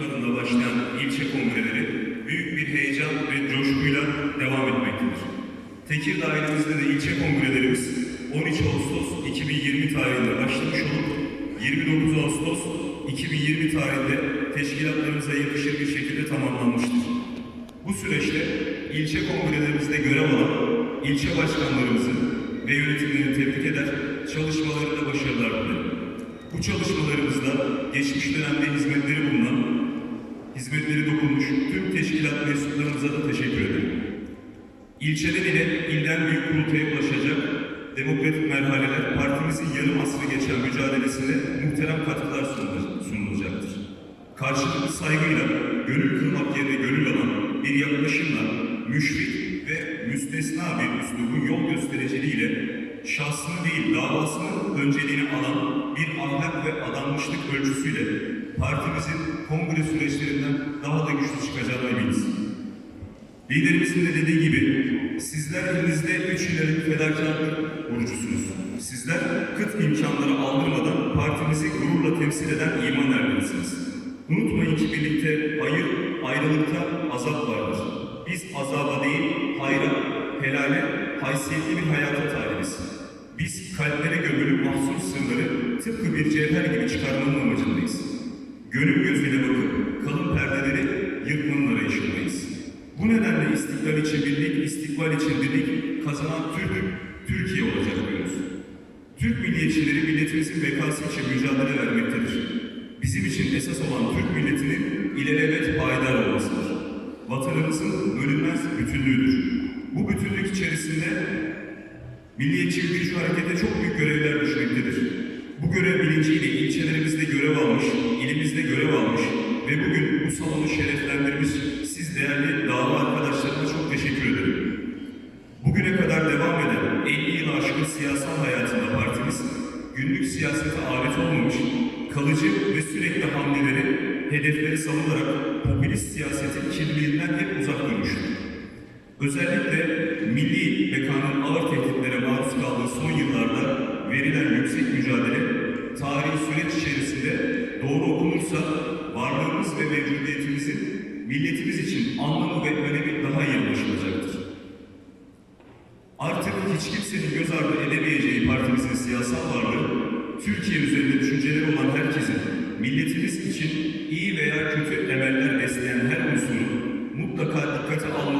adımla başlayan ilçe kongreleri büyük bir heyecan ve coşkuyla devam etmektedir. Tekirdağ ilimizde de ilçe kongrelerimiz 13 Ağustos 2020 tarihinde başlamış olup 29 Ağustos 2020 tarihinde teşkilatlarımıza yakışır bir şekilde tamamlanmıştır. Bu süreçte ilçe kongrelerimizde görev alan ilçe başkanlarımızı ve yönetimlerini tebrik eder, çalışmalarında başarılar dilerim. Bu çalışmalarımızda geçmiş dönemde hizmetleri bulunan, hizmetleri dokunmuş tüm teşkilat mensuplarımıza da teşekkür ederim. İlçeden ile ilden büyük kurultaya ulaşacak demokratik merhaleler partimizin yarım asrı geçen mücadelesinde muhterem katkılar sunula- sunulacaktır. Karşılıklı saygıyla, gönül kırmak yerine gönül alan bir yaklaşımla müşfik ve müstesna bir üslubun yol göstericiliğiyle şahsını değil davasının önceliğini alan bir ahlak ve adanmışlık ölçüsüyle partimizin kongre süreçlerinden daha da güçlü çıkacağına eminiz. Liderimizin de dediği gibi sizler elinizde üç ileri fedakarlık burcusunuz. Sizler kıt imkanları aldırmadan partimizi gururla temsil eden iman ermelisiniz. Unutmayın ki birlikte hayır, ayrılıkta azap vardır. Biz azaba değil, hayra, helale, haysiyetli bir hayata talibiz. Biz kalplere gömülü mahsus sırları tıpkı bir cevher gibi çıkarmanın amacındayız. Gönül gözüyle bakıp kalın perdeleri yırtmanın arayışındayız. Bu nedenle istiklal için birlik, istikbal için birlik kazanan Türk, Türkiye olacak diyoruz. Türk milliyetçileri milletimizin bekası için mücadele vermektedir. Bizim için esas olan Türk milletinin ilelebet payidar olmasıdır. Vatanımızın bölünmez bütünlüğüdür. Bu bütünlük içerisinde milliyetçi ülkücü harekete çok büyük görevler düşmektedir. Bu görev bilinciyle ilçelerimizde görev almış, ilimizde görev almış ve bugün bu salonu şereflendirmiş siz değerli dava arkadaşlarıma çok teşekkür ederim. Bugüne kadar devam eden 50 yıl aşkın siyasal hayatında partimiz günlük siyasete alet olmamış, kalıcı ve sürekli hamleleri, hedefleri savunarak popülist siyasetin kirliliğinden hep uzak durmuştur. Özellikle milli bekanın ağır tehditlere maruz içerisinde doğru okunursa varlığımız ve mevcudiyetimizin milletimiz için anlamı ve önemi daha iyi anlaşılacaktır. Artık hiç kimsenin göz ardı edemeyeceği partimizin siyasal varlığı, Türkiye üzerinde düşünceleri olan herkesin milletimiz için iyi veya kötü emeller besleyen her unsuru mutlaka dikkate almalı